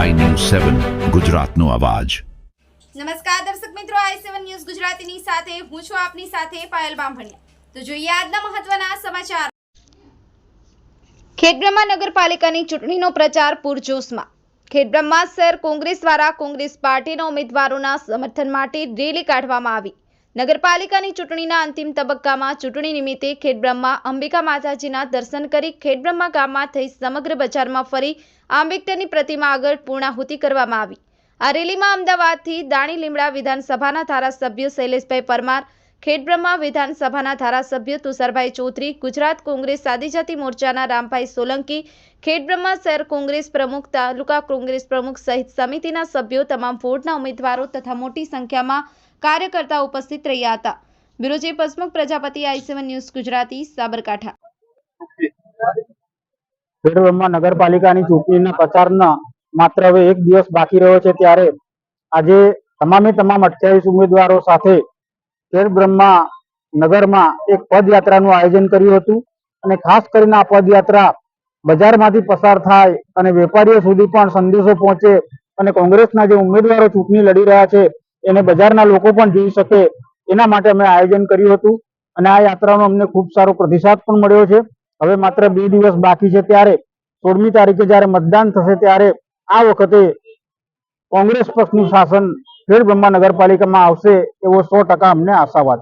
સેવન, ગુજરાતનો અવાજ. નમસ્કાર દર્શક મિત્રો, આઈ સેવન ન્યૂઝ ગુજરાતીની સાથે હું છું આપની સાથે પાયલ બામભણિયા. તો જોઈએ આજના મહત્વના સમાચાર. ખેડબ્રહ્મા નગરપાલિકાની ચૂંટણીનો પ્રચાર પૂરજોશમાં. ખેડબ્રહ્મા શહેર કોંગ્રેસ દ્વારા કોંગ્રેસ પાર્ટીના ઉમેદવારોના સમર્થન માટે રેલી કાઢવામાં આવી. નગરપાલિકાની ચૂંટણીના અંતિમ તબક્કામાં ચૂંટણી નિમિત્તે ખેડબ્રહ્મા અંબિકા માતાજીના દર્શન કરી ખેડબ્રહ્મા ગામમાં થઈ સમગ્ર બજારમાં ફરી આંબેડકરની પ્રતિમા આગળ પૂર્ણાહુતિ કરવામાં આવી. આ રેલીમાં અમદાવાદથી દાણી લીમડા વિધાનસભાના ધારાસભ્ય શૈલેષભાઈ પરમાર ખેડબ્રહ્મા વિધાનસભાના ધારાસભ્ય તુષારભાઈ ચૌધરી, ગુજરાત કોંગ્રેસ આદિજાતિ મોરચાના રામભાઈ સોલંકી, ખેડબ્રહ્મા શહેર કોંગ્રેસ પ્રમુખ, તાલુકા કોંગ્રેસ પ્રમુખ સહિત સમિતિના સભ્યો, તમામ વોર્ડના ઉમેદવારો તથા મોટી સંખ્યામાં કાર્યકર્તા ઉપસ્થિત રહ્યા હતા. Bureau chief Hasmukh Prajapati, I news Gujarati, Sabarkantha. Khedbrahma નગરપાલિકાની ચૂંટણીના પ્રચારના માત્ર હવે એક દિવસ બાકી રહ્યો છે, ત્યારે આજે તમામે તમામ અઠ્યાવીસ ઉમેદવારો સાથે ખેડબ્રહ્મા નગરમાં એક પદયાત્રાનું આયોજન કર્યું હતું અને ખાસ કરીને આ પદયાત્રા બજારમાંથી પસાર થાય અને વેપારીઓ સુધી પણ સંદેશો પહોંચે અને કોંગ્રેસના જે ઉમેદવારો ચૂંટણી લડી રહ્યા છે, એને બજારના લોકો પણ જોઈ શકે. એના માટે અમે આયોજન કર્યું હતું અને આ યાત્રાનો અમને ખૂબ સારો પ્રતિસાદ પણ મળ્યો છે. હવે માત્ર બે દિવસ બાકી છે ત્યારે સોળમી તારીખે જ્યારે મતદાન થશે ત્યારે આ વખતે કોંગ્રેસ પક્ષનું શાસન ખેડ બ્રહ્મા નગરપાલિકામાં આવશે એવો સો ટકા અમને આશાવાદ